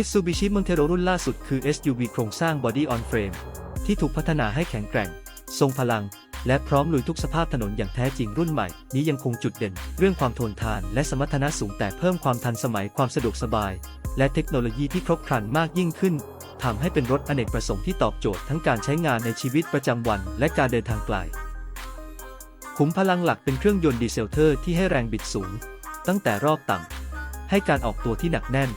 Mitsubishi Montero รุ่นล่าสุดคือ SUV โครงสร้าง Body on Frame ที่ถูกพัฒนาให้แข็งแกร่ง ทรงพลัง และพร้อมลุยทุกสภาพถนนอย่างแท้จริงรุ่นใหม่ นี้ยังคงจุดเด่น เรื่องความทนทาน และสมรรถนะสูงแต่เพิ่มความทันสมัยความสะดวกสบาย และเทคโนโลยีที่ครบครันมากยิ่งขึ้นทำให้เป็นรถอเนกประสงค์ที่ตอบโจทย์ทั้งการใช้งานในชีวิตประจำวัน และการเดินทางไกลขุมพลังหลักเป็นเครื่องยนต์ดีเซลเทอร์ที่ให้แรงบิดสูง ตั้งแต่รอบต่ำให้การออกตัวที่หนักแน่น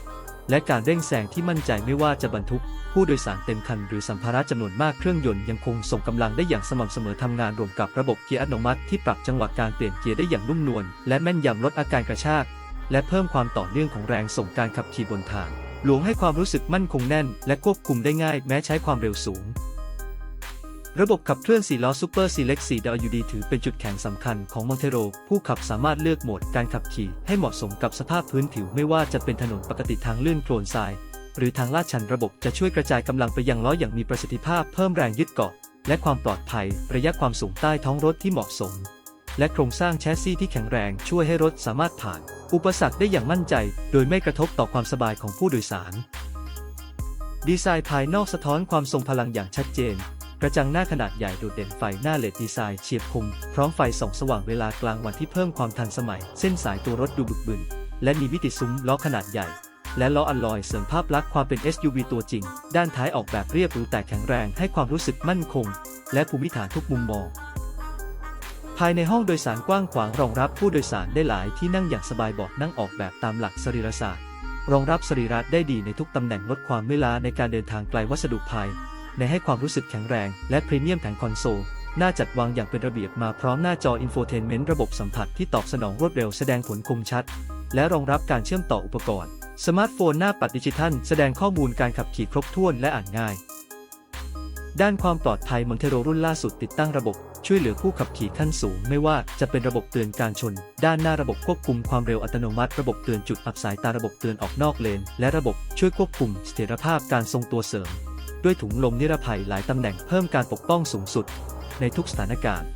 และการเร่งแซงที่มั่นใจไม่ว่าจะบรรทุก ผู้โดยสารเต็มคันหรือสัมภาระจำนวนมากเครื่องยนต์ยังคงส่งกำลังได้อย่างสม่ำเสมอทำงานรวมกับระบบเกียร์อัตโนมัติที่ปรับจังหวะการเปลี่ยนเกียร์ได้อย่างนุ่มนวลและแม่นยำลดอาการกระชาก และเพิ่มความต่อเนื่องของแรงส่งการขับขี่บนทางหลวงให้ความรู้สึกมั่นคงแน่น และควบคุมได้ง่ายแม้ใช้ความเร็วสูง ระบบขับเคลื่อน4ล้อ Super Select 4 WD ถือเป็นจุดแข็งสำคัญของ Montero ผู้ขับสามารถเลือกโหมดการขับขี่ให้เหมาะสมกับสภาพพื้นผิวไม่ว่าจะเป็นถนนปกติทางลื่นโคลนทราย หรือทางลาดชันระบบจะช่วยกระจายกำลังไปยังล้ออย่างมีประสิทธิภาพเพิ่มแรงยึดเกาะ และความปลอดภัยระยะความสูงใต้ท้องรถที่เหมาะสม และโครงสร้างแชสซีที่แข็งแรงช่วยให้รถสามารถผ่าน อุปสรรคได้อย่างมั่นใจ โดยไม่กระทบต่อความสบายของผู้โดยสาร ดีไซน์ภายนอกสะท้อนความทรงพลังอย่างชัดเจน กระจังหน้าขนาดใหญ่โดดเด่นไฟหน้าเลดดีไซน์เฉียบคม พร้อมไฟส่องสว่างเวลากลางวันที่เพิ่มความทันสมัย เส้นสายตัวรถดูบึกบึน และมีมิติซุ้มล้อขนาดใหญ่ และล้ออัลลอยเสริมภาพลักษณ์ความเป็น SUV ตัวจริง ด้านท้ายออกแบบเรียบหรูแต่แข็งแรงให้ความรู้สึกมั่นคง และภูมิฐานทุกมุมมองภายในห้องโดยสารกว้างขวางรองรับผู้โดยสารได้หลายที่นั่งอย่างสบายเบาะนั่งออกแบบตามหลักสรีรศาสตร์ รองรับสรีระได้ดีในทุกตำแหน่งลดความเมื่อยล้าในการเดินทางไกลวัสดุภาย ในให้ความรู้สึกแข็งแรง และพรีเมียมแผงคอนโซลหน้าจัดวางอย่างเป็นระเบียบมาพร้อมหน้าจออินโฟเทนเมนต์ระบบสัมผัสที่ตอบสนองรวดเร็วแสดงผลคมชัด และรองรับการเชื่อมต่ออุปกรณ์ สมาร์ทโฟนหน้าปัดดิจิทัล แสดงข้อมูลการขับขี่ครบถ้วนและอ่านง่าย ด้านความปลอดภัยมอนเทโรรุ่นล่าสุดติดตั้งระบบช่วยเหลือผู้ขับขี่ขั้นสูง ไม่ว่าจะเป็นระบบเตือนการชน ด้านหน้าระบบควบคุมความเร็วอัตโนมัติ ระบบเตือนจุดอับสายตาระบบเตือนออกนอกเลน และระบบช่วยควบคุมเสถียรภาพการทรงตัวเสริม ด้วยถุงลมนิรภัยหลายตำแหน่งเพิ่มการปกป้องสูงสุด ในทุกสถานการณ์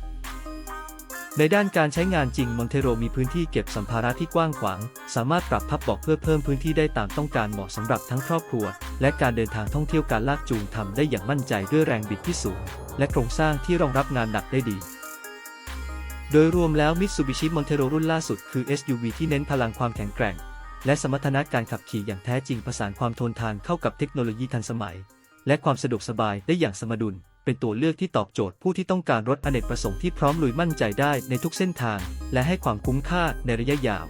ในด้านการใช้งานจริงมอนเทโรมีพื้นที่เก็บสัมภาระที่กว้างขวาง สามารถปรับพับเบาะเพื่อเพิ่มพื้นที่ได้ตามต้องการเหมาะสำหรับทั้งครอบครัว และการเดินทางท่องเที่ยวการลากจูงทำได้อย่างมั่นใจด้วยแรงบิดที่สูง และโครงสร้างที่รองรับงานหนักได้ดีโดยรวมแล้ว Mitsubishi Montero รุ่นล่าสุดคือ SUV ที่เน้นพลังความแข็งแกร่ง และสมรรถนะการขับขี่อย่างแท้จริงผสานความทนทานเข้ากับเทคโนโลยีทันสมัย และความสะดวกสบายได้อย่างสมดุล เป็นตัวเลือกที่ตอบโจทย์ผู้ที่ต้องการรถอเนกประสงค์ที่พร้อมลุยมั่นใจได้ในทุกเส้นทาง และให้ความคุ้มค่าในระยะยาว